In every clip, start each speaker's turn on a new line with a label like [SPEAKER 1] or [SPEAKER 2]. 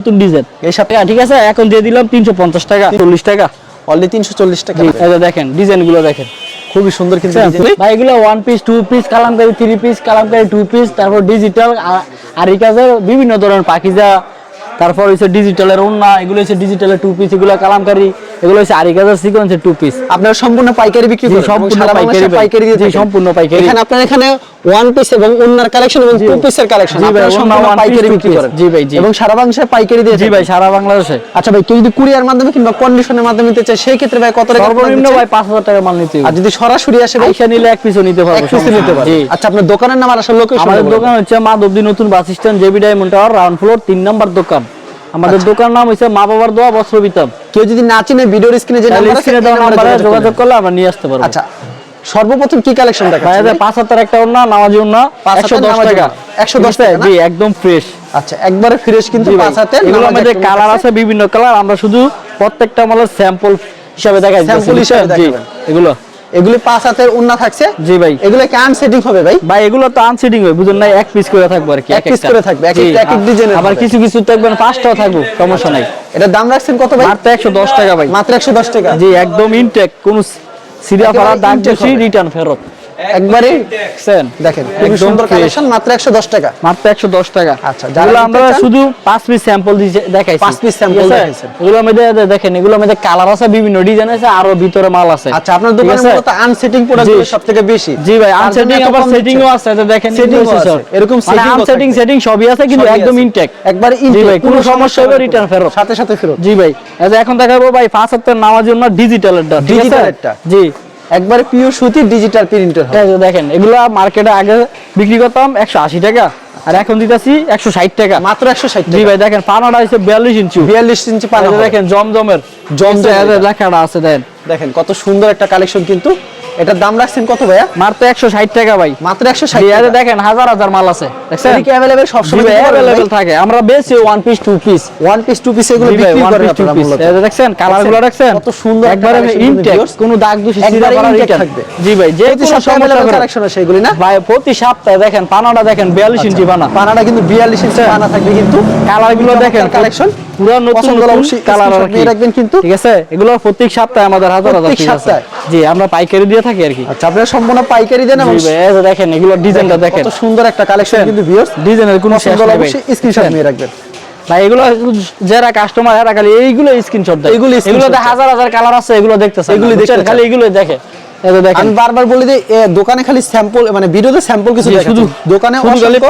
[SPEAKER 1] নতুন ডিজাইন।
[SPEAKER 2] এই সাথে
[SPEAKER 1] ঠিক আছে এখন দিয়ে দিলাম তিনশো পঞ্চাশ টাকা। চল্লিশ টাকা?
[SPEAKER 2] অলরেডি তিনশো চল্লিশ টাকা।
[SPEAKER 1] জি, দেখেন ডিজাইনগুলো দেখেন।
[SPEAKER 2] খুবই সুন্দর কিন্তু design।
[SPEAKER 1] ভাই এগুলো one piece two piece Kalamkari three piece Kalamkari two piece তারপর ডিজিটাল আর এই কাজের বিভিন্ন ধরনের পাখিজা তারপর হচ্ছে ডিজিটালের ওন্না এগুলো হচ্ছে ডিজিটালের টু পিস এগুলো কালামকারি এগুলো হচ্ছে আরি কাজের সিকোয়েন্সের টু পিস
[SPEAKER 2] আপনারা সম্পূর্ণ পাইকারি বিক্রি করেন
[SPEAKER 1] সম্পূর্ণ পাইকারি
[SPEAKER 2] পাইকারি দিয়ে
[SPEAKER 1] সম্পূর্ণ পাইকারি।
[SPEAKER 2] এখানে আপনার এখানে ওয়ান পিস এবং ওন্নার কালেকশন এবং টু পিসের কালেকশন আপনারা সম্পূর্ণ পাইকারি বিক্রি করেন।
[SPEAKER 1] জি ভাই, জি।
[SPEAKER 2] এবং সারা বাংলাদেশে পাইকারি দিয়ে
[SPEAKER 1] জি ভাই সারা বাংলাদেশে।
[SPEAKER 2] আচ্ছা ভাই কেউ যদি কুরিয়ার মাধ্যমে কিংবা কন্ডিশনের মাধ্যমে নিতে চায় সেই ক্ষেত্রে ভাই কত টাকা
[SPEAKER 1] সর্বনিম্ন ভাই পাঁচ হাজার টাকা মাল নিতে
[SPEAKER 2] আর যদি সরাসরি আসে ভাই
[SPEAKER 1] পয়সা নিলে এক পিসও নিতে পারব
[SPEAKER 2] এক পিস নিতে পারে
[SPEAKER 1] জি।
[SPEAKER 2] আচ্ছা আপনার দোকানের নাম আর আসলে লোকেশন
[SPEAKER 1] আমাদের দোকান হচ্ছে মাধবদী নতুন bus stand JB diamond tower ground floor তিন নম্বর দোকান। আমাদের
[SPEAKER 2] আচ্ছা।
[SPEAKER 1] দোকান নাম হচ্ছে মা বাবার দোয়া বস্ত্র বিতাম
[SPEAKER 2] কেউ যদি না চিনে ভিডিওর স্ক্রিনে যে নাম্বার আছে
[SPEAKER 1] স্ক্রিনে দেওয়া
[SPEAKER 2] নাম্বারে যোগাযোগ
[SPEAKER 1] করলে আমরা নিয়ে আসতে পারব।
[SPEAKER 2] আচ্ছা সর্বপ্রথম কি কালেকশন দেখাচ্ছেন
[SPEAKER 1] এদের পাঁচ হাজার একটা ওনা নামাজি
[SPEAKER 2] পাঁচ
[SPEAKER 1] একশো দশ টাকা।
[SPEAKER 2] ওড়না, 110 টাকা
[SPEAKER 1] জি একদম ফ্রেশ
[SPEAKER 2] আচ্ছা একবারে ফ্রেশ কিন্তু পাঁচ হাতে
[SPEAKER 1] এগুলো আমাদের কালার আছে। বিভিন্ন কালার আমরা শুধু প্রত্যেকটা মালের স্যাম্পল হিসাবে দেখাই
[SPEAKER 2] Sample হিসাবে
[SPEAKER 1] জি
[SPEAKER 2] দেখাবেন।
[SPEAKER 1] এগুলো।
[SPEAKER 2] এগুলি পাঁচ হাতের উন্না থাকছে।
[SPEAKER 1] জি ভাই।
[SPEAKER 2] এগুলো কি আনসেটিং হবে ভাই?
[SPEAKER 1] ভাই এগুলো তো আনসেটিং হবে বুঝুন না এক পিস করে থাকবে আর কি
[SPEAKER 2] এক
[SPEAKER 1] পিস
[SPEAKER 2] করে থাকবে, এক একটা এক এক ডিজাইনের
[SPEAKER 1] আবার
[SPEAKER 2] কিছু
[SPEAKER 1] কিছু কিছু না পাঁচটাও থাকবে সমস্যা নাই।
[SPEAKER 2] এটা দাম রাখছেন কত ভাই?
[SPEAKER 1] মাত্র একশো দশ টাকা ভাই।
[SPEAKER 2] মাত্র একশো দশ টাকা।
[SPEAKER 1] জি একদম ইনটেক কোন সিরিয়া ফাড়া দাগ বেশি রিটার্ন ফেরত।
[SPEAKER 2] একবারে দেখেন
[SPEAKER 1] একদম
[SPEAKER 2] সুন্দর কালেকশন মাত্র একশো দশ টাকা।
[SPEAKER 1] মাত্র একশো দশ টাকা।
[SPEAKER 2] আচ্ছা, যারা
[SPEAKER 1] আমরা শুধু পাঁচ পিস স্যাম্পল দেখাইছি।
[SPEAKER 2] পাঁচ piece sample
[SPEAKER 1] ঠিক
[SPEAKER 2] দেখাইছেন।
[SPEAKER 1] এগুলো মধ্যে দেখেন এগুলো মধ্যে কালার আছে বিভিন্ন ডিজাইন আছে আরও ভিতরে মাল আছে।
[SPEAKER 2] আচ্ছা আপনার দোকানে মূলত আনসেটিং প্রোডাক্ট
[SPEAKER 1] জি।
[SPEAKER 2] সব থেকে বেশি।
[SPEAKER 1] জি ভাই আনসেটিং আবার সেটিংও আছে এটা দেখেন invoice
[SPEAKER 2] আছে। এরকম ও
[SPEAKER 1] আনসেটিং সেটিং সবই আছে কিন্তু একদম। ইনটেক
[SPEAKER 2] একবারে
[SPEAKER 1] জি ভাই কোনো সমস্যা হবে রিটার্ন ফেরত।
[SPEAKER 2] সাথে সাথে ফেরত।
[SPEAKER 1] জি ভাই এখন দেখাবো ভাই পাঁচ হাজার নামার জন্য ডিজিটালেরটা
[SPEAKER 2] ডিজিটালেরটা।
[SPEAKER 1] জি।
[SPEAKER 2] একবারে পিওর সুতির ডিজিটাল প্রিন্টার
[SPEAKER 1] দেখেন এগুলা মার্কেটে আগে বিক্রি করতাম একশো আশি টাকা আর এখন দিতেছি একশো ষাট টাকা।
[SPEAKER 2] মাত্র একশো ষাট
[SPEAKER 1] জি ভাই দেখেন পানাটা হচ্ছে বিয়াল্লিশ ইঞ্চি
[SPEAKER 2] বিয়াল্লিশ ইঞ্চি পানা
[SPEAKER 1] দেখেন জমজমের।
[SPEAKER 2] জমজমের
[SPEAKER 1] লেখাটা আছে দেন
[SPEAKER 2] দেখেন কত সুন্দর একটা কালেকশন কিন্তু এটার দাম রাখছেন কত ভাইয়া?
[SPEAKER 1] মাত্র একশো ষাট টাকা ভাই।
[SPEAKER 2] মাত্র একশো ষাট
[SPEAKER 1] দেখেন হাজার হাজার মাল আছে। দেখছেন?
[SPEAKER 2] কি
[SPEAKER 1] থাকে। আমরা বেশি one piece two piece
[SPEAKER 2] one piece two piece এগুলো বিক্রি করে আপনারা মূলত।
[SPEAKER 1] দেখছেন কালারগুলো দেখছেন?
[SPEAKER 2] কত সুন্দর একটা
[SPEAKER 1] একবারে ইনটেক কোনো দাগ দূষি সিরা
[SPEAKER 2] থাকবে।
[SPEAKER 1] জি ভাই যে
[SPEAKER 2] প্রতি
[SPEAKER 1] কোনো
[SPEAKER 2] সপ্তাহে
[SPEAKER 1] সমস্যা
[SPEAKER 2] কালেকশন আছে এগুলি না?
[SPEAKER 1] ভাই প্রতি সপ্তাহে দেখেন পানাটা দেখেন বিয়াল্লিশ ইঞ্চি পানা।
[SPEAKER 2] পানাটা কিন্তু বিয়াল্লিশ ইঞ্চি পানা থাকবে কিন্তু
[SPEAKER 1] কালারগুলো দেখেন
[SPEAKER 2] কালেকশন
[SPEAKER 1] পুরো নতুন কালার
[SPEAKER 2] রাখবেন কিন্তু।
[SPEAKER 1] ঠিক আছে? এগুলো প্রত্যেক সপ্তাহে আমাদের হাজার হাজার আছে। জি আমরা পাইকারি দিয়ে থাকি আর কি।
[SPEAKER 2] আচ্ছা আপনারা সম্পূর্ণ পাইকারি দেন এবং
[SPEAKER 1] এই যে দেখেন এগুলো ডিজাইনটা দেখেন।
[SPEAKER 2] কত সুন্দর একটা কালেকশন কিন্তু ভিউয়ার্স
[SPEAKER 1] ডিজাইনের কোনো শেষ নেই
[SPEAKER 2] অবশ্যই স্ক্রিনশট নিয়ে রাখবেন।
[SPEAKER 1] ভাই এগুলো যারা কাস্টমার এরা খালি এইগুলো স্ক্রিনশট দেয়।
[SPEAKER 2] এইগুলো
[SPEAKER 1] এগুলোতে হাজার হাজার কালার আছে এগুলো দেখতেছে
[SPEAKER 2] এগুলো
[SPEAKER 1] এগুলো
[SPEAKER 2] দেখতে
[SPEAKER 1] দেখতে খালি এগুলো দেখে। দেখেন।
[SPEAKER 2] আমি বারবার বলি যে দোকানে খালি স্যাম্পল মানে ভিডিওতে স্যাম্পল কিছু
[SPEAKER 1] শুধু
[SPEAKER 2] দোকানে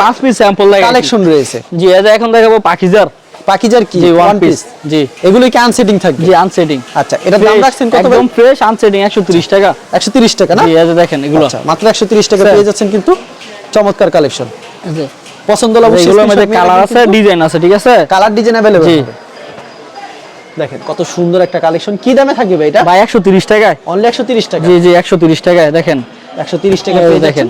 [SPEAKER 1] পাঁচ পিস স্যাম্পল
[SPEAKER 2] কালেকশন রয়েছে।
[SPEAKER 1] জি এখন দেখাবো পাখিজার।
[SPEAKER 2] পাকিজার কি?
[SPEAKER 1] ওয়ান পিস জি।
[SPEAKER 2] এগুলো কি আনসেটিং থাকবে?
[SPEAKER 1] জি আনসেটিং
[SPEAKER 2] আচ্ছা এটার দাম রাখছেন কত
[SPEAKER 1] একদম ফ্রেশ আনসেটিং 130 টাকা।
[SPEAKER 2] একশো তিরিশ টাকা না?
[SPEAKER 1] জি এই দেখেন এগুলো।
[SPEAKER 2] আচ্ছা মাত্র একশো তিরিশ টাকা পেয়ে যাচ্ছেন কিন্তু চমৎকার কালেকশন
[SPEAKER 1] যে,
[SPEAKER 2] পছন্দ হলে অবশ্যই
[SPEAKER 1] এগুলোর মধ্যে কালার আছে ডিজাইন আছে ঠিক আছে?
[SPEAKER 2] কালার ডিজাইন অ্যাভেলেবল
[SPEAKER 1] জি।
[SPEAKER 2] দেখেন কত সুন্দর একটা কালেকশন কি দামে থাকবে ভাই এটা?
[SPEAKER 1] ভাই 130 টাকায়।
[SPEAKER 2] অনলি একশো তিরিশ টাকা।
[SPEAKER 1] জি জি 130 টাকায় দেখেন।
[SPEAKER 2] একশো তিরিশ টাকা
[SPEAKER 1] এই
[SPEAKER 2] পেয়ে
[SPEAKER 1] দেখেন।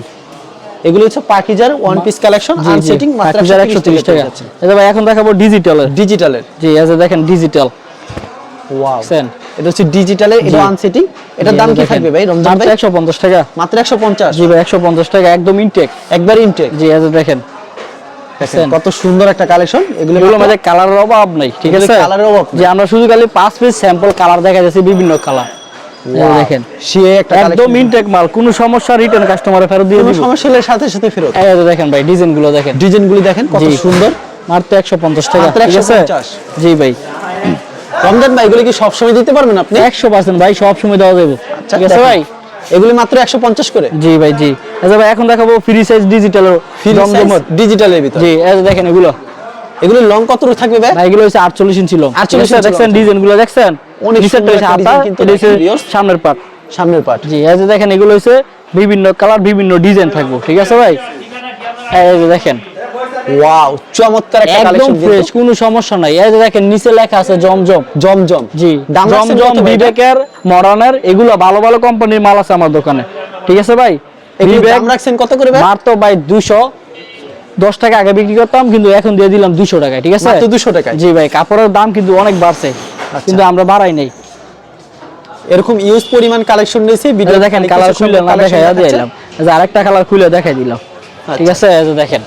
[SPEAKER 2] এগুলো হচ্ছে পাকিজার ওয়ান পিস কালেকশন
[SPEAKER 1] জি জি।
[SPEAKER 2] মাত্র একশো
[SPEAKER 1] 130
[SPEAKER 2] তিরিশ
[SPEAKER 1] টাকা। যে ভাই এখন দেখাবো ডিজিটালের
[SPEAKER 2] ডিজিটালের
[SPEAKER 1] জি দেখেন ডিজিটাল
[SPEAKER 2] ওয়াও
[SPEAKER 1] দেখছেন?
[SPEAKER 2] এটা হচ্ছে ডিজিটালের এটা এটার দাম কি থাকবে ভাই রমজান ভাই?
[SPEAKER 1] একশো পঞ্চাশ টাকা।
[SPEAKER 2] মাত্র
[SPEAKER 1] জি ভাই টাকা একদম ইনটেক
[SPEAKER 2] একবার ইনটেক
[SPEAKER 1] জি দেখেন?
[SPEAKER 2] কত সুন্দর একটা কালেকশন এগুলো
[SPEAKER 1] মধ্যে কালারের অভাব নেই ঠিক আছে?
[SPEAKER 2] colour-এর অভাব
[SPEAKER 1] যে আমরা শুধু খালি পাঁচ পিস স্যাম্পল কালার দেখা যাচ্ছে বিভিন্ন কালার দেখেন
[SPEAKER 2] সে একটা
[SPEAKER 1] একদম ইনটেক মাল কোনো সমস্যা রিটার্ন কাস্টমারে ফেরত দিয়ে দিব।
[SPEAKER 2] সমস্যা হলে সাথে সাথে ফেরত।
[SPEAKER 1] এই দেখেন ভাই ডিজাইনগুলো দেখেন।
[SPEAKER 2] ডিজাইন গুলি দেখেন কত সুন্দর।
[SPEAKER 1] মাত্র একশো পঞ্চাশ টাকা ঠিক আছে? জি ভাই।
[SPEAKER 2] রমজান ভাই এগুলো কি সবসময় দিতে পারবেন আপনি?
[SPEAKER 1] একশো পার্সেন্ট ভাই সব সময় দেওয়া যাবে।
[SPEAKER 2] আচ্ছা,
[SPEAKER 1] ঠিক আছে ভাই?
[SPEAKER 2] এগুলি মাত্র একশো পঞ্চাশ করে?
[SPEAKER 1] জি ভাই জি। আচ্ছা ভাই এখন দেখাবো ফ্রি সাইজ ডিজিটাল জমজমের
[SPEAKER 2] ডিজিটালের ভিতরে।
[SPEAKER 1] জি এই দেখেন এগুলো।
[SPEAKER 2] এগুলো লং কত থাকবে ভাই?
[SPEAKER 1] এগুলো হচ্ছে আটচল্লিশ ইঞ্চি ছিল
[SPEAKER 2] 48 ইঞ্চি
[SPEAKER 1] দেখছেন ডিজাইনগুলো দেখছেন?
[SPEAKER 2] অনেক সুন্দর
[SPEAKER 1] হাতা,
[SPEAKER 2] কিন্তু
[SPEAKER 1] এটা হচ্ছে সামনের পার্ট
[SPEAKER 2] সামনের পার্ট
[SPEAKER 1] জি এই যে দেখেন এগুলো হচ্ছে বিভিন্ন কালার বিভিন্ন ডিজাইন থাকব ঠিক আছে ভাই? এই যে দেখেন।
[SPEAKER 2] ওয়াও চমৎকার একটা কালেকশন একদম
[SPEAKER 1] ফ্রেশ কোনো সমস্যা নাই। এই যে দেখেন নিচে লেখা আছে জমজম।
[SPEAKER 2] জমজম।
[SPEAKER 1] জি জমজম বিবেকের মরানের এগুলো ভালো ভালো কোম্পানির মাল আছে আমার দোকানে। ঠিক আছে ভাই?
[SPEAKER 2] এগুলো
[SPEAKER 1] বিবেক
[SPEAKER 2] রাখছেন কত করে ভাই?
[SPEAKER 1] তো ভাই দুশো দশ টাকা আগে বিক্রি করতাম কিন্তু এখন দিয়ে দিলাম দুশো টাকায় ঠিক আছে?
[SPEAKER 2] 200 টাকায়?
[SPEAKER 1] জি ভাই কাপড়ের দাম কিন্তু অনেক বাড়ছে কিন্তু আমরা বাড়াই নাই।
[SPEAKER 2] এরকম ইউজ পরিমাণ কালেকশন রয়েছে ভিডিও
[SPEAKER 1] দেখেন কালার খুলে না দেখাই দিলাম আরেকটা কালার খুলে দেখাই দিলাম ঠিক
[SPEAKER 2] আচ্ছা।
[SPEAKER 1] আছে? এই যে দেখেন।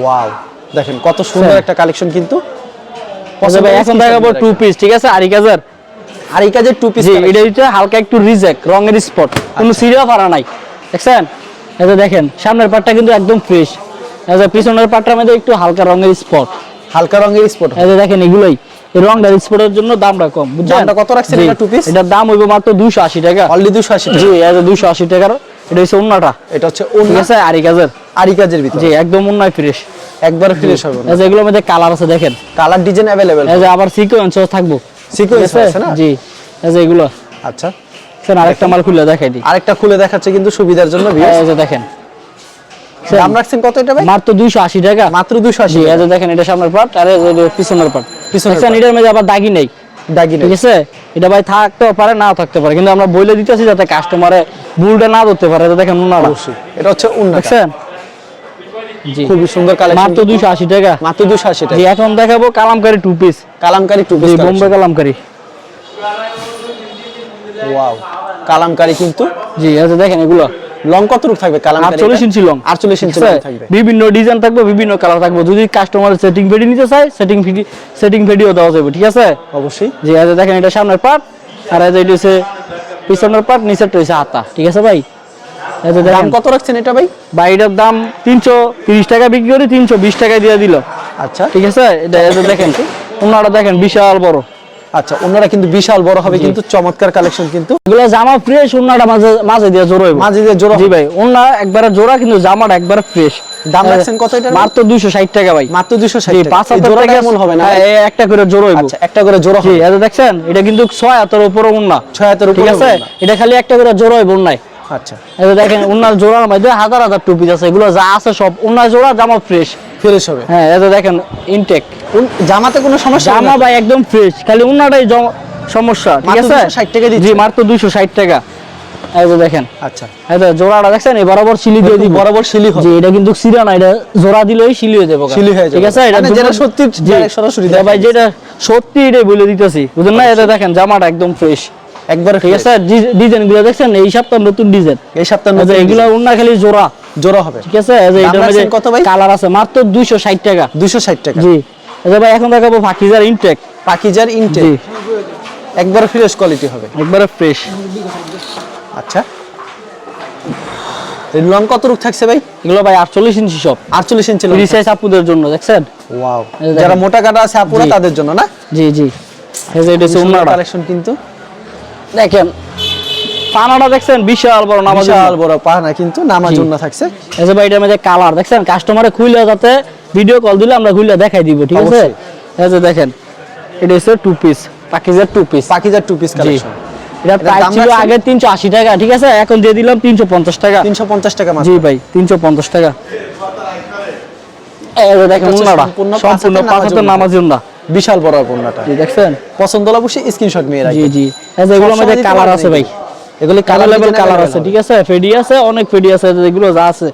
[SPEAKER 2] ওয়াও দেখেন কত সুন্দর একটা কালেকশন কিন্তু।
[SPEAKER 1] আচ্ছা ভাই এখন দেখাবো টু পিস ঠিক আছে? আড়াই হাজার।
[SPEAKER 2] আর কাজের টু পিস
[SPEAKER 1] এটা হচ্ছে হালকা একটু রিজেক্ট রঙের স্পট কোনো সিরিয়া ফারা নাই দেখছেন? এটা দেখেন সামনের পাটটা কিন্তু একদম ফ্রেশ এটা পিছনের পাটটার মধ্যে একটু হালকা রঙের স্পট
[SPEAKER 2] হালকা রঙের স্পট
[SPEAKER 1] এটা দেখেন এগুলোই। এই স্পটের জন্য দামটা কম বুঝছেন?
[SPEAKER 2] দামটা কত রাখছেন এটা piece?
[SPEAKER 1] এটার দাম হইব মাত্র দুশো আশি টাকা।
[SPEAKER 2] অনলি
[SPEAKER 1] জি টাকার। এটা হচ্ছে অন্যটা
[SPEAKER 2] এটা হচ্ছে
[SPEAKER 1] আছে? আড়াই হাজার
[SPEAKER 2] আর কাজের ভিতরে।
[SPEAKER 1] জি একদম অন্যায় ফ্রেশ
[SPEAKER 2] একবার ফ্রেশ হবে
[SPEAKER 1] এই যে এগুলোর মধ্যে কালার আছে দেখেন।
[SPEAKER 2] কালার ডিজাইন অ্যাভেলেবেল
[SPEAKER 1] এই যে আবার সিকোয়েন্স থাকব।
[SPEAKER 2] সিকোয়েন্স আছে? না?
[SPEAKER 1] জি এই যে এগুলো।
[SPEAKER 2] আচ্ছা।
[SPEAKER 1] স্যার আরেকটা মাল খুলে দেখাই দিই।
[SPEAKER 2] আরেকটা খুলে দেখাচ্ছে কিন্তু সুবিধার জন্য।
[SPEAKER 1] এই দেখেন।
[SPEAKER 2] দাম রাখছেন কত এটা ভাই?
[SPEAKER 1] মাত্র দুইশো আশি টাকা।
[SPEAKER 2] মাত্র দুশো আশি
[SPEAKER 1] জি এই যে দেখেন এটা সামনের পার্ট আর এই যে পিছনের পার্ট
[SPEAKER 2] পিছনের
[SPEAKER 1] এটার মধ্যে আবার দাগি নেই।
[SPEAKER 2] দাগি
[SPEAKER 1] ঠিক আছে? এটা ভাই থাকতেও পারে না থাকতে পারে। কিন্তু আমরা বলে দিতেছি যাতে কাস্টমারে ভুলটা না ধরতে পারে। তো দেখেন উনারা
[SPEAKER 2] অবশ্যই। এটা হচ্ছে অন্য
[SPEAKER 1] দেখছেন? জি।
[SPEAKER 2] খুবই সুন্দর কালেকশন
[SPEAKER 1] মাত্র দুইশো আশি টাকা।
[SPEAKER 2] মাত্র দুশো আশি
[SPEAKER 1] জি
[SPEAKER 2] টাকা
[SPEAKER 1] এখন দেখাবো Kalamkari two piece
[SPEAKER 2] Kalamkari two piece
[SPEAKER 1] Bombay Kalamkari.
[SPEAKER 2] Wow Kalamkari কিন্তু
[SPEAKER 1] জি এই যে দেখেন এগুলো।
[SPEAKER 2] লং কত রূপ থাকবে কালামকারি
[SPEAKER 1] আটচল্লিশ ইঞ্চি লং
[SPEAKER 2] আটচল্লিশ ইঞ্চি
[SPEAKER 1] ঠিক
[SPEAKER 2] লং
[SPEAKER 1] আছে?
[SPEAKER 2] থাকবে।
[SPEAKER 1] বিভিন্ন ডিজাইন থাকবে বিভিন্ন কালার থাকবে। যদি কাস্টমার সেটিং ভিডিও নিতে চায় সেটিং ভিডিও সেটিং ভিডিও দেওয়া যাবে ঠিক আছে?
[SPEAKER 2] অবশ্যই।
[SPEAKER 1] জি যে দেখেন এটা সামনের পার্ট আর এই যে এটা হচ্ছে পিছনের পার্ট নিচেরটা হচ্ছে হাতা ঠিক আছে ভাই?
[SPEAKER 2] দাম কত রাখছেন এটা ভাই?
[SPEAKER 1] বা এটার দাম তিনশো তিরিশ টাকা বিক্রি করে তিনশো বিশ টাকায় দিয়ে দিল।
[SPEAKER 2] আচ্ছা।
[SPEAKER 1] ঠিক আছে? এটা দেখেন ওনারা দেখেন বিশাল বড়।
[SPEAKER 2] আচ্ছা ওনারা কিন্তু বিশাল বড় হবে কিন্তু চমৎকার কালেকশন কিন্তু।
[SPEAKER 1] এগুলো জামা ফ্রেশ ওনাটা মাঝে মাঝে দিয়ে জোর হইব।
[SPEAKER 2] মাঝে দিয়ে জোড়া
[SPEAKER 1] জি ভাই ওনা একবারে জোড়া কিন্তু জামাটা একবারে ফ্রেশ
[SPEAKER 2] দাম রাখছেন কত এটার?
[SPEAKER 1] মাত্র দুইশো ষাট টাকা ভাই।
[SPEAKER 2] মাত্র দুশো ষাট
[SPEAKER 1] জি
[SPEAKER 2] টাকা।
[SPEAKER 1] পাঁচ
[SPEAKER 2] এই
[SPEAKER 1] হাজার
[SPEAKER 2] জোড়াটা
[SPEAKER 1] টাকা
[SPEAKER 2] এমন হবে না?
[SPEAKER 1] এই একটা করে জোর হইব।
[SPEAKER 2] আচ্ছা একটা করে জোড়া
[SPEAKER 1] জি
[SPEAKER 2] হবে।
[SPEAKER 1] এটা দেখছেন এটা কিন্তু ছয় হাতের উপরে উন্না
[SPEAKER 2] ছয় হাতের
[SPEAKER 1] ঠিক
[SPEAKER 2] উপরে
[SPEAKER 1] আছে? এটা খালি একটা করে জোর হইব উন্নায়
[SPEAKER 2] আচ্ছা।
[SPEAKER 1] এটা দেখেন উন্নার জোড়ার মধ্যে হাজার হাজার টুপি আছে। এগুলো যা আছে সব উন্না জোড়া জামা ফ্রেশ
[SPEAKER 2] ফ্রেশ হবে।
[SPEAKER 1] হ্যাঁ এটা দেখেন ইনটেক
[SPEAKER 2] জামাতে কোনো সমস্যা
[SPEAKER 1] জামা ভাই একদম ফ্রেশ খালি উন্নাটাই জ- সমস্যা ঠিক আছে?
[SPEAKER 2] 260 টাকা দিচ্ছে?
[SPEAKER 1] মাত্র দুইশো ষাট টাকা। এই যে দেখেন।
[SPEAKER 2] আচ্ছা।
[SPEAKER 1] এই জোড়াটা দেখছেন এই বরাবর দিয়ে দিব।
[SPEAKER 2] বরাবর শিলি হবে।
[SPEAKER 1] এটা কিন্তু সিরা না এটা জোড়া দিলেই সিলি হয়ে যাবে।
[SPEAKER 2] শিলি হয়ে যাবে।
[SPEAKER 1] ঠিক আছে? এটা
[SPEAKER 2] মানে যেটা সত্যি সরাসরি
[SPEAKER 1] এটা ভাই যেটা সত্যি এটাই বলে দিতেছি। বুঝলেন না? এটা দেখেন জামাটা একদম ফ্রেশ
[SPEAKER 2] একবারে
[SPEAKER 1] ঠিক আছে? ডিজাইনগুলো দেখছেন? এই সপ্তাহ নতুন ডিজাইন।
[SPEAKER 2] এই সপ্তাহে
[SPEAKER 1] আচ্ছা এগুলো অন্য খালি জোড়া।
[SPEAKER 2] জোড়া হবে।
[SPEAKER 1] ঠিক আছে? এই যে এটার মধ্যে
[SPEAKER 2] কত ভাই?
[SPEAKER 1] কালার আছে মাত্র দুইশো ষাট টাকা।
[SPEAKER 2] দুশো ষাট টাকা।
[SPEAKER 1] জি। আচ্ছা ভাই এখন দেখাবো ফাকিজার ইনটেক
[SPEAKER 2] পাকিজার ইনটেক
[SPEAKER 1] জি।
[SPEAKER 2] একবার ফ্রেশ কোয়ালিটি হবে।
[SPEAKER 1] একবারে ফ্রেশ
[SPEAKER 2] আচ্ছা। এর লং কত রূপ থাকছে ভাই?
[SPEAKER 1] এগুলো ভাই আটচল্লিশ ইঞ্চি সব।
[SPEAKER 2] আটচল্লিশ ইঞ্চি লং
[SPEAKER 1] রিসাইজ আপুদের জন্য দেখছেন?
[SPEAKER 2] ওয়াও যারা মোটা কাটা আছে আপুরা তাদের জন্য না?
[SPEAKER 1] জি জি। এই যে এটা
[SPEAKER 2] কালেকশন কিন্তু।
[SPEAKER 1] দেখেন পানাটা দেখছেন? বিশাল বড় নামাজ
[SPEAKER 2] বিশাল বড় পাহানা কিন্তু নামাজ জন্য থাকছে।
[SPEAKER 1] এই যে ভাই মধ্যে কালার দেখছেন? কাস্টমারে খুইলে যাতে ভিডিও কল দিলে আমরা খুইলে দেখাই দিব ঠিক আছে? এই যে দেখেন এটা হচ্ছে টু পিস পাকিজের টু পিস
[SPEAKER 2] পাকিজার টু পিস কালেকশন
[SPEAKER 1] এটা প্রাইস ছিল আগে তিনশো আশি টাকা ঠিক আছে? এখন দিয়ে দিলাম তিনশো পঞ্চাশ টাকা।
[SPEAKER 2] তিনশো পঞ্চাশ টাকা মাত্র।
[SPEAKER 1] জি ভাই তিনশো পঞ্চাশ টাকা। এই যে দেখেন উন্নাটা।
[SPEAKER 2] সম্পূর্ণ
[SPEAKER 1] সম্পূর্ণ
[SPEAKER 2] পাঁচ
[SPEAKER 1] পাঁচ
[SPEAKER 2] হাতের
[SPEAKER 1] হাতের নামাজ উন্না।
[SPEAKER 2] বিশাল বড়
[SPEAKER 1] জি দেখছেন?
[SPEAKER 2] পছন্দ হলে অবশ্যই স্ক্রিনশট নিয়ে
[SPEAKER 1] জি জি। এই যে এগুলোর মধ্যে কালার আছে ভাই।
[SPEAKER 2] এগুলো।
[SPEAKER 1] কালার লেভেল কালার আছে ঠিক আছে? ফেডি আছে অনেক ফেডি আছে যেগুলো যা আছে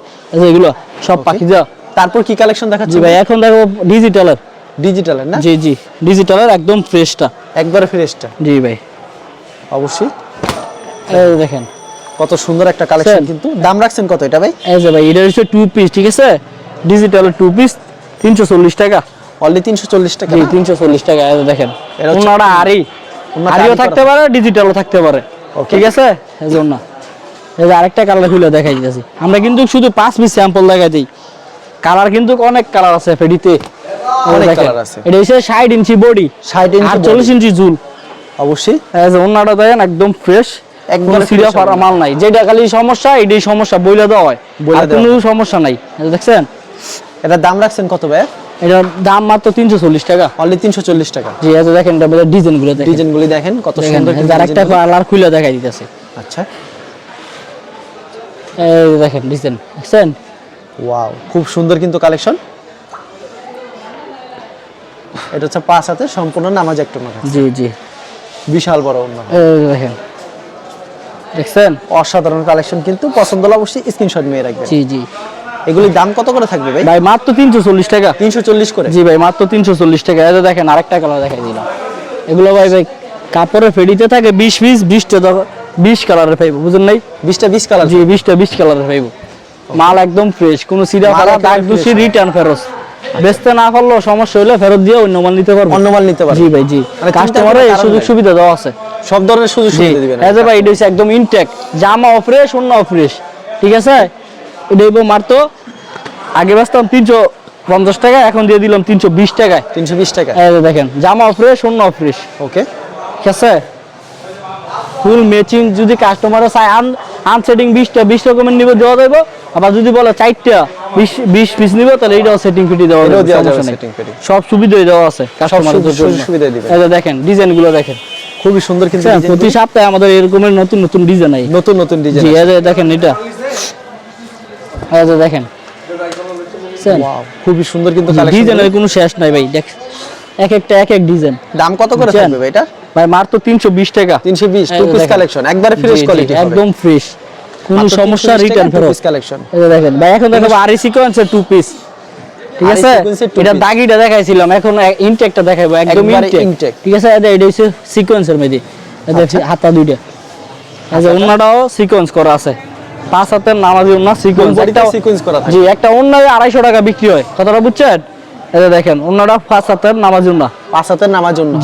[SPEAKER 1] এগুলো সব পাখি যা
[SPEAKER 2] তারপর কি কালেকশন দেখাচ্ছি?
[SPEAKER 1] ভাই এখন দেখো ডিজিটালের
[SPEAKER 2] ডিজিটালের না?
[SPEAKER 1] জি জি ডিজিটালের একদম ফ্রেশটা
[SPEAKER 2] একবারে ফ্রেশটা
[SPEAKER 1] জি ভাই।
[SPEAKER 2] অবশ্যই।
[SPEAKER 1] এই দেখেন।
[SPEAKER 2] কত সুন্দর একটা কালেকশন কিন্তু। দাম রাখছেন কত এটা ভাই?
[SPEAKER 1] এই যে ভাই এটা হচ্ছে টু পিস ঠিক আছে? ডিজিটালের টু পিস তিনশো চল্লিশ টাকা।
[SPEAKER 2] অনলি তিনশো চল্লিশ টাকা
[SPEAKER 1] জি
[SPEAKER 2] না?
[SPEAKER 1] তিনশো চল্লিশ টাকা এই দেখেন।
[SPEAKER 2] এটা ওনাটা
[SPEAKER 1] আরিও থাকতে পারে ডিজিটালও থাকতে পারে. ঠিক আছে? এই জন্য এই যে আরেকটা কালার খুলে দেখাই দিতেছি। আমরা কিন্তু শুধু পাঁচ পিস স্যাম্পল দেখাই দিই। কালার কিন্তু অনেক কালার আছে ফেডিতে
[SPEAKER 2] অনেক
[SPEAKER 1] দেখেন,
[SPEAKER 2] আছে।
[SPEAKER 1] এটা হচ্ছে ষাট ইঞ্চি বডি
[SPEAKER 2] 60 ইঞ্চি অবশ্যই।
[SPEAKER 1] এই যে একদম ফ্রেশ একদম সিরিয়া
[SPEAKER 2] fresh
[SPEAKER 1] মাল নাই। যেটা খালি সমস্যা এটাই সমস্যা। বইলে দেওয়া হয়।
[SPEAKER 2] বইলা
[SPEAKER 1] আর কোনো সমস্যা নাই। দেখছেন?
[SPEAKER 2] এটা দাম রাখছেন কত ভাই
[SPEAKER 1] এটার দাম মাত্র তিনশো চল্লিশ টাকা।
[SPEAKER 2] অনলি তিনশো চল্লিশ টাকা।
[SPEAKER 1] জি যে দেখেন ডিজাইনগুলো ডিজাইন গুলি দেখেন
[SPEAKER 2] কত সুন্দর
[SPEAKER 1] কালার খুলে দেখাই দিতেছে।
[SPEAKER 2] আচ্ছা।
[SPEAKER 1] এই দেখেন ডিজাইন দেখছেন?
[SPEAKER 2] ওয়াও খুব সুন্দর কিন্তু কালেকশন। এটা হচ্ছে পাঁচ হাতে সম্পূর্ণ নামাজ একটা মাথা
[SPEAKER 1] জি জি।
[SPEAKER 2] বিশাল বড় অন্য।
[SPEAKER 1] দেখেন দেখছেন?
[SPEAKER 2] অসাধারণ কালেকশন কিন্তু পছন্দ হলে অবশ্যই স্ক্রিনশট নিয়ে রাখবেন।
[SPEAKER 1] জি জি।
[SPEAKER 2] এগুলির দাম কত করে থাকবে ভাই?
[SPEAKER 1] ভাই মাত্র তিনশো চল্লিশ টাকা।
[SPEAKER 2] তিনশো চল্লিশ করে?
[SPEAKER 1] জি ভাই মাত্র তিনশো চল্লিশ টাকা। এই যে দেখেন আরেকটা কালার দেখাই দিলাম। এগুলো ভাই ভাই কাপড়ে ফেডিতে থাকে বিশ পিস বিশটা বিশ কালারের পাইবো বুঝলেন নাই?
[SPEAKER 2] বিশটা বিশ কালার
[SPEAKER 1] জি বিশটা বিশ কালারের পাইবো। মাল একদম ফ্রেশ কোনো সিরা ফালা দাগ দুষি রিটার্ন ফেরত। বেচতে না পারলেও সমস্যা হলে ফেরত দিয়ে অন্য মাল নিতে পারব।
[SPEAKER 2] অন্য মাল নিতে পারবে।
[SPEAKER 1] জি ভাই জি। কাস্টমারের
[SPEAKER 2] করার
[SPEAKER 1] সুযোগ সুবিধা দেওয়া আছে।
[SPEAKER 2] সব ধরনের সুযোগ সুবিধা দিবেন।
[SPEAKER 1] এই যে ভাই এটা হচ্ছে একদম ইনটেক জামা ফ্রেশ অন্য ফ্রেশ ঠিক আছে? এটা মারতো। আগে বেচতাম তিনশো পঞ্চাশ টাকা এখন দিয়ে দিলাম তিনশো বিশ টাকায়
[SPEAKER 2] তিনশো বিশ টাকা?
[SPEAKER 1] দেখেন জামা ফ্রেশ অন্য ফ্রেশ।
[SPEAKER 2] ওকে
[SPEAKER 1] ঠিক আছে? ফুল ম্যাচিং যদি কাস্টমার চায় আন আনসেটিং বিশটা বিশ রকমের নিবে দেওয়া যাবে আবার যদি বলে চারটা বিশ বিশ পিস নিবে তাহলে এটাও সেটিং ফিটি দেওয়া যাবে। সব সুবিধাই দেওয়া আছে কাস্টমারের জন্য। যে দেখেন ডিজাইনগুলো দেখেন।
[SPEAKER 2] খুবই সুন্দর কিন্তু
[SPEAKER 1] প্রতি সপ্তাহে আমাদের এরকমের নতুন নতুন ডিজাইন আই।
[SPEAKER 2] নতুন নতুন ডিজাইন
[SPEAKER 1] দেখেন এটা। এই যে দেখেন।
[SPEAKER 2] খুবই সুন্দর কিন্তু
[SPEAKER 1] ডিজাইনের কোনো শেষ নাই ভাই দেখ। এক একটা এক এক ডিজাইন।
[SPEAKER 2] দাম কত করে থাকবে ভাই এটা?
[SPEAKER 1] ভাই মার তো তিনশো বিশ টাকা।
[SPEAKER 2] তিনশো বিশ
[SPEAKER 1] এই
[SPEAKER 2] টু পিস কালেকশন একবারে ফ্রেশ কোয়ালিটি
[SPEAKER 1] একদম ফ্রেশ কোনো সমস্যা রিটার্ন ফেরত।
[SPEAKER 2] কালেকশন
[SPEAKER 1] এই দেখেন ভাই এখন দেখাবো আরি সিকোয়েন্সের টু পিস ঠিক আছে?
[SPEAKER 2] এর two
[SPEAKER 1] এটা দাগিটা দেখাইছিলাম এখন ইনটেকটা দেখাবো একদম ইনটেক ঠিক আছে? এটা এটা হচ্ছে সিকোয়েন্সের মেদি এটা
[SPEAKER 2] আচ্ছা।
[SPEAKER 1] হাতা দুইটা। এই যে অন্যটাও সিকোয়েন্স করা আছে। পাঁচ হাতের নামাজি সিকোয়েন্স
[SPEAKER 2] সিকোয়েন্স করা থাকে।
[SPEAKER 1] জি একটা টাকা বিক্রি হয়। কথাটা বুঝছেন? যে দেখেন পাঁচ হাতের নামাজি
[SPEAKER 2] পাঁচ হাতের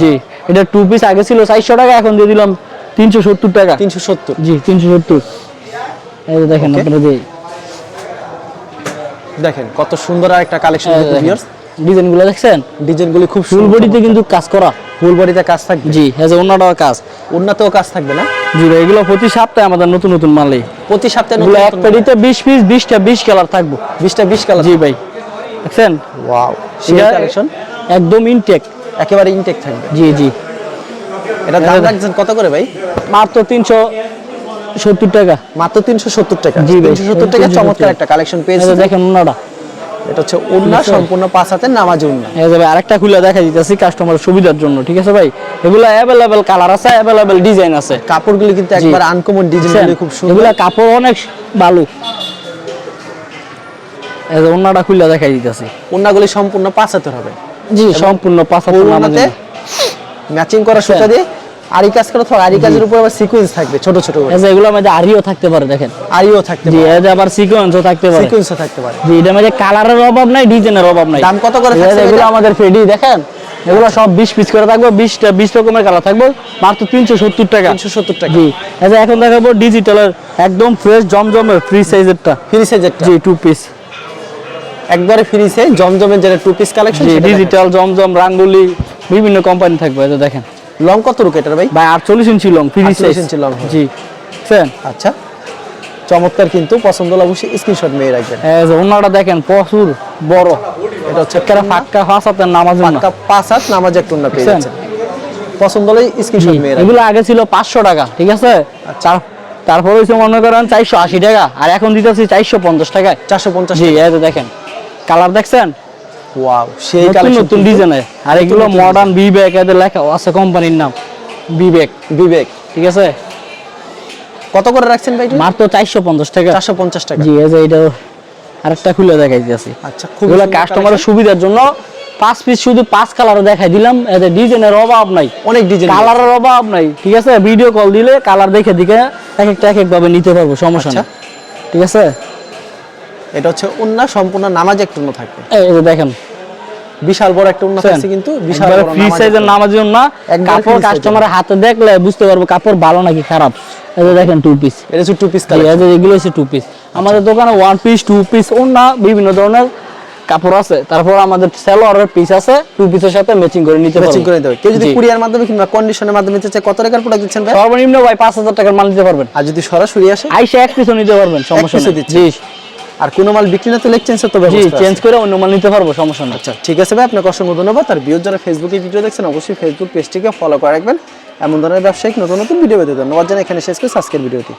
[SPEAKER 1] জি এটা টু পিস আগে ছিল চারশো টাকা এখন দিয়ে দিলাম তিনশো সত্তর টাকা।
[SPEAKER 2] তিনশো সত্তর।
[SPEAKER 1] জি এই দেখেন আপনারা যে
[SPEAKER 2] দেখেন কত সুন্দর একটা কালেকশন
[SPEAKER 1] ডিজাইনগুলো দেখছেন?
[SPEAKER 2] ডিজাইন গুলি খুব
[SPEAKER 1] ফুল বডিতে কিন্তু কাজ করা।
[SPEAKER 2] ফুল বডিতে কাজ থাকবে।
[SPEAKER 1] জি হ্যাঁ যে অন্যটাও কাজ।
[SPEAKER 2] কাজ থাকবে না?
[SPEAKER 1] জি ভাই এগুলো প্রতি সপ্তাহে আমাদের নতুন নতুন মালে
[SPEAKER 2] প্রতি সপ্তাহে
[SPEAKER 1] এগুলো এক পেটিতে বিশ পিস বিশটা বিশ কালার থাকব।
[SPEAKER 2] বিশটা বিশ কালার
[SPEAKER 1] জি ভাই। দেখছেন?
[SPEAKER 2] ওয়াও সেই কালেকশন
[SPEAKER 1] একদম ইনটেক
[SPEAKER 2] একেবারে ইনটেক থাকবে।
[SPEAKER 1] জি জি।
[SPEAKER 2] এটা দাম রাখছেন কত করে ভাই?
[SPEAKER 1] মাত্র তিনশো সত্তর টাকা।
[SPEAKER 2] মাত্র তিনশো সত্তর টাকা।
[SPEAKER 1] জি ভাই,
[SPEAKER 2] তিনশো সত্তর টাকা চমৎকার একটা কালেকশন পেয়েছে
[SPEAKER 1] দেখেন অন্যটা
[SPEAKER 2] এটা হচ্ছে উন্না সম্পূর্ণ পাঁচ হাতের নামাজ উন্না।
[SPEAKER 1] এই যে ভাই আরেকটা খুলে দেখা দিতেছি কাস্টমার সুবিধার জন্য ঠিক আছে ভাই? এগুলো অ্যাভেলেবেল কালার আছে অ্যাভেলেবেল ডিজাইন আছে।
[SPEAKER 2] কাপড়গুলি কিন্তু একবার আনকমন ডিজাইনগুলি খুব সুন্দর।
[SPEAKER 1] এগুলা কাপড় অনেক ভালো এই যে খুলে দেখাই দিতেছি।
[SPEAKER 2] উন্নাগুলি সম্পূর্ণ পাঁচ হাতের হবে।
[SPEAKER 1] জি সম্পূর্ণ পাঁচ হাতের নামাজ
[SPEAKER 2] ম্যাচিং করা সুতা দিয়ে আরি কাজ করা থাকবে আরি কাজের উপর আবার সিকোয়েন্স থাকবে ছোট ছোট করে।
[SPEAKER 1] এগুলোর মধ্যে আরিও থাকতে পারে দেখেন।
[SPEAKER 2] আরিও থাকতে পারে।
[SPEAKER 1] যে আবার সিকোয়েন্সও থাকতে পারে।
[SPEAKER 2] সিকোয়েন্সও থাকতে পারে।
[SPEAKER 1] জি এটার মধ্যে কালারের অভাব নাই ডিজাইনের অভাব নাই।
[SPEAKER 2] দাম কত করে থাকছে
[SPEAKER 1] এগুলো আমাদের ফ্রেডি দেখেন? এগুলো সব বিশ পিস করে থাকবে বিশটা বিশ রকমের কালার থাকবে মাত্র তিনশো সত্তর টাকা।
[SPEAKER 2] তিনশো সত্তর টাকা।
[SPEAKER 1] জি যে এখন দেখাবো ডিজিটালের একদম ফ্রেশ জমজমের ফ্রি সাইজেরটা
[SPEAKER 2] ফ্রি সাইজেরটা
[SPEAKER 1] জি টু পিস
[SPEAKER 2] একবারে ফ্রি সাইজ জমজমের যেটা two piece collection
[SPEAKER 1] digital Zamzam Rangoli বিভিন্ন কোম্পানি থাকবে যে দেখেন।
[SPEAKER 2] লং কত রুক এটার ভাই?
[SPEAKER 1] ভাই আটচল্লিশ inch long free
[SPEAKER 2] 48
[SPEAKER 1] size
[SPEAKER 2] inch long হবে।
[SPEAKER 1] জি। বুঝছেন
[SPEAKER 2] আচ্ছা। চমৎকার কিন্তু পছন্দ হলে অবশ্যই স্ক্রিনশট মেয়ে রাখবেন।
[SPEAKER 1] এই যে অন্যটা দেখেন প্রচুর বড়।
[SPEAKER 2] এটা হচ্ছে
[SPEAKER 1] একেবারে ফাঁকা ফাঁসাতে নামাজ না।
[SPEAKER 2] পাক্কা পাঁচ হাত নামাজ এক টুন্না পেয়ে যাচ্ছেন। পছন্দ হলে স্ক্রিনশট মেয়ে রাখবেন।
[SPEAKER 1] এগুলো আগে ছিল পাঁচশো টাকা ঠিক আছে?
[SPEAKER 2] আচ্ছা।
[SPEAKER 1] তার তারপর হয়েছে মনে করেন চারশো আশি টাকা আর এখন দিতেছি চারশো পঞ্চাশ টাকায়।
[SPEAKER 2] চারশো পঞ্চাশ
[SPEAKER 1] জি এই যে দেখেন। কালার দেখছেন?
[SPEAKER 2] ওয়াও সেই কালেকশন
[SPEAKER 1] নতুন ডিজাইনের আর এগুলো মডার্ন বিবেক এদের লেখা আছে কোম্পানির নাম বিবেক
[SPEAKER 2] বিবেক
[SPEAKER 1] ঠিক আছে?
[SPEAKER 2] কত করে রাখছেন ভাই
[SPEAKER 1] মাত্র চারশো পঞ্চাশ টাকা।
[SPEAKER 2] চারশো পঞ্চাশ টাকা।
[SPEAKER 1] জি এই যে এটা আরেকটা খুলে দেখাই দিতেছি
[SPEAKER 2] আচ্ছা খুব
[SPEAKER 1] কাস্টমারের সুবিধার জন্য পাঁচ পিস শুধু পাঁচ কালার দেখাই দিলাম। এতে ডিজাইনের অভাব নাই।
[SPEAKER 2] অনেক ডিজাইন
[SPEAKER 1] কালারের অভাব নাই। ঠিক আছে? ভিডিও কল দিলে কালার দেখে দিকে এক একটা এক এক ভাবে নিতে পারব সমস্যা
[SPEAKER 2] আচ্ছা।
[SPEAKER 1] নেই। ঠিক আছে?
[SPEAKER 2] এটা হচ্ছে উন্না সম্পূর্ণ নামাজ এক থাকবে।
[SPEAKER 1] এই যে দেখেন
[SPEAKER 2] বিশাল বড় একটা উন্না থাকছে কিন্তু বিশাল বড়
[SPEAKER 1] ফ্রি সাইজের কাপড়। কাস্টমারের হাতে দেখলে বুঝতে পারব কাপড় ভালো নাকি খারাপ। এই যে দেখেন টু পিস
[SPEAKER 2] এটা হচ্ছে টু পিস কালেকশন
[SPEAKER 1] এগুলো হচ্ছে টু পিস আমাদের দোকানে ওয়ান পিস টু পিস বিভিন্ন ধরনের কাপড় আছে। তারপর আমাদের সেলোয়ারের পিস আছে। টু পিসের সাথে ম্যাচিং করে নিতে
[SPEAKER 2] ম্যাচিং করে কেউ যদি কুরিয়ার মাধ্যমে কিংবা কন্ডিশনের মাধ্যমে নিতে চায় কত টাকার প্রোডাক্ট দিচ্ছেন ভাই?
[SPEAKER 1] সর্বনিম্ন ভাই পাঁচ হাজার টাকার মাল নিতে পারবেন।
[SPEAKER 2] আর যদি সরাসরি আসে?
[SPEAKER 1] আইসা এক পিসও নিতে পারবেন সমস্যা নেই। জি।
[SPEAKER 2] আর কোনো মাল বিক্রি না তো এক্সচেঞ্জ তো
[SPEAKER 1] জি
[SPEAKER 2] ব্যবস্থা
[SPEAKER 1] চেঞ্জ করে অন্য মাল নিতে পারব সমস্যা না
[SPEAKER 2] আচ্ছা ঠিক আছে ভাই আপনাকে অসংখ্য ধন্যবাদ। আর বিয়োর যারা ফেসবুকে ভিডিও দেখছেন অবশ্যই ফেসবুক পেজটিকে ফলো করে রাখবেন। এমন ধরনের ব্যবসায়িক নতুন নতুন ভিডিও পেতে ধন্যবাদ জানাই। এখানে শেষ করছি আজকের ভিডিওটি